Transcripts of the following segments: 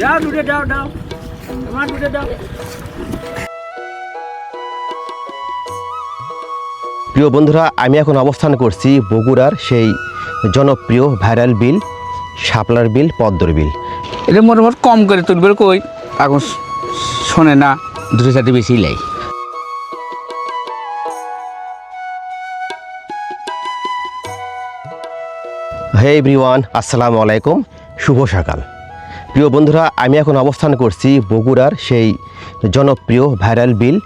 দাও দুটো দাও দাও। আমার দুটো দাও। প্রিয় বন্ধুরা আমি এখন অবস্থান করছি বগুড়ার সেই জনপ্রিয় ভাইরাল বিল শাপলার বিল পদ্মর বিল। এটা মোটামুটি কম করে তুলবে কই? এখন শোনে না দুটো সাথে বেশি লাই। হে এভরিওয়ান আসসালামু আলাইকুম শুভ সকাল। প্রিয় বন্ধুরা, আমি এখন অবস্থান করছি বগুড়ার সেই জনপ্রিয় ভাইরাল বিল,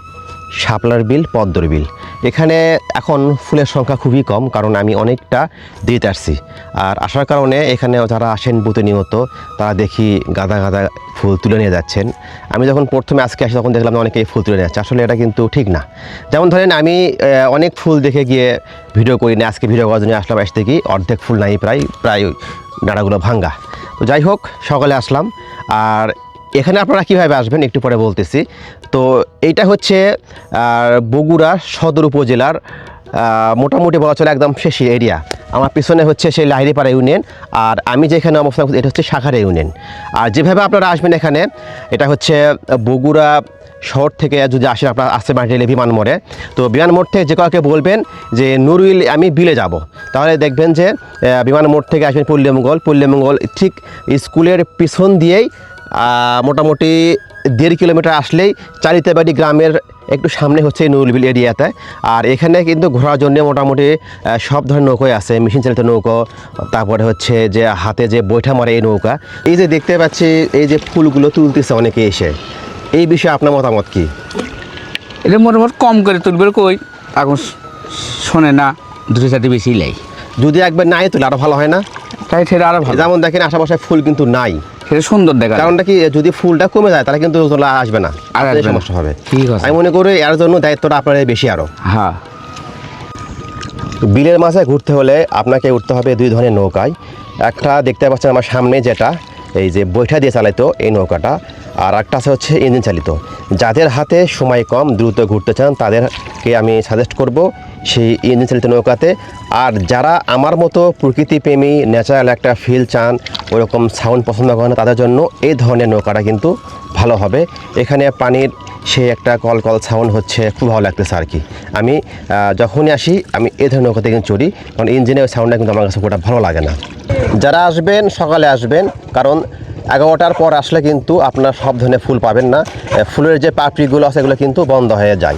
শাপলার বিল, পদ্মর বিল। এখানে এখন ফুলের সংখ্যা খুবই কম, কারণ আমি অনেকটা দিতে আসছি। আর আসার কারণে এখানে যারা আসেন প্রতিনিয়ত তারা দেখি গাদা গাদা ফুল তুলে নিয়ে যাচ্ছেন। আমি যখন প্রথমে আজকে আসি, তখন দেখলাম অনেকেই ফুল তুলে নিয়ে যাচ্ছে। আসলে এটা কিন্তু ঠিক না। যেমন ধরেন, আমি অনেক ফুল দেখে গিয়ে ভিডিও করি না আজকে ভিডিও করার জন্য আসলাম, আসতে কি অর্ধেক ফুল নাই, প্রায় প্রায় ডাঁড়াগুলো ভাঙ্গা। তো যাই হোক, সকালে আসলাম। আর এখানে আপনারা কীভাবে আসবেন একটু পরে বলতেছি। তো এইটা হচ্ছে বগুড়া সদর উপজেলার মোটামুটি বলা চলে একদম শেষ এরিয়া আমার পিছনে হচ্ছে সেই লাহিরিপাড়া ইউনিয়ন, আর আমি যেখানে অবস্থান এটা হচ্ছে শাখারা ইউনিয়ন। আর যেভাবে আপনারা আসবেন এখানে, এটা হচ্ছে বগুড়া শহর থেকে যদি আসেন আপনার আসতে পারেন বিমান মোড়ে। তো বিমান মোড় থেকে যে কাউকে বলবেন যে, নুরুইল, আমি বিলে যাব। তাহলে দেখবেন যে বিমান মোড় থেকে আসবেন পল্লীমঙ্গল পল্লীমঙ্গল ঠিক স্কুলের পিছন দিয়েই মোটামুটি দেড় কিলোমিটার আসলেই চারিতাবাড়ি গ্রামের একটু সামনে হচ্ছে এই নুরুলবিল এরিয়াতে। আর এখানে কিন্তু ঘোরার জন্য মোটামুটি সব ধরনের নৌকোই আছে। মেশিন চালিত নৌকো, তারপরে হচ্ছে যে হাতে যে বৈঠা মারে এই নৌকা। এই যে দেখতে পাচ্ছি, এই যে ফুলগুলো তুলতেছে অনেকে এসে। এই বিষয়ে আপনার মতামত কি? এটা মোটামুটি কম করে তুলবে কই? এখন শোনে না দুটো সাথে বেশি লাই। যদি একবার নাই তুলে আরও ভালো হয় না? তাই সেটা আরও ভালো। যেমন দেখেন আশেপাশে ফুল কিন্তু নাই। সেটা সুন্দর দেখা। কারণটা কি যদি ফুলটা কমে যায় তাহলে কিন্তু তোলা আসবে না। আর। সমস্যা হবে। ঠিক আছে আমি মনে করি এর জন্য দায়িত্বটা আপনার বেশি আরও। হ্যাঁ। বিলের মাঝে ঘুরতে হলে আপনাকে উঠতে হবে দুই ধরনের নৌকায়। একটা দেখতে পাচ্ছেন আমার সামনে যেটা এই যে বৈঠা দিয়ে চালাইতো এই নৌকাটা। আর একটা আছে হচ্ছে ইঞ্জিন চালিত। যাদের হাতে সময় কম, দ্রুত ঘুরতে চান, তাদেরকে আমি সাজেস্ট করব সেই ইঞ্জিন চালিত নৌকাতে। আর যারা আমার মতো প্রকৃতিপ্রেমী ন্যাচারাল একটা ফিল চান, ওরকম সাউন্ড পছন্দ করেন তাদের জন্য এই ধরনের নৌকাটা কিন্তু ভালো হবে। এখানে পানির সে একটা কল কল সাউন্ড হচ্ছে, খুব ভালো লাগতেছে আর কি। আমি যখনই আসি, আমি এই ধরনের নৌকাতে কিন্তু চড়ি, কারণ ইঞ্জিনের সাউন্ডটা কিন্তু আমার কাছে ওটা ভালো লাগে না। যারা আসবেন, সকালে আসবেন, কারণ এগারোটার পর আসলে কিন্তু আপনার সব ধরনের ফুল পাবেন না। ফুলের যে পাপড়িগুলো আছে, এগুলো কিন্তু বন্ধ হয়ে যায়।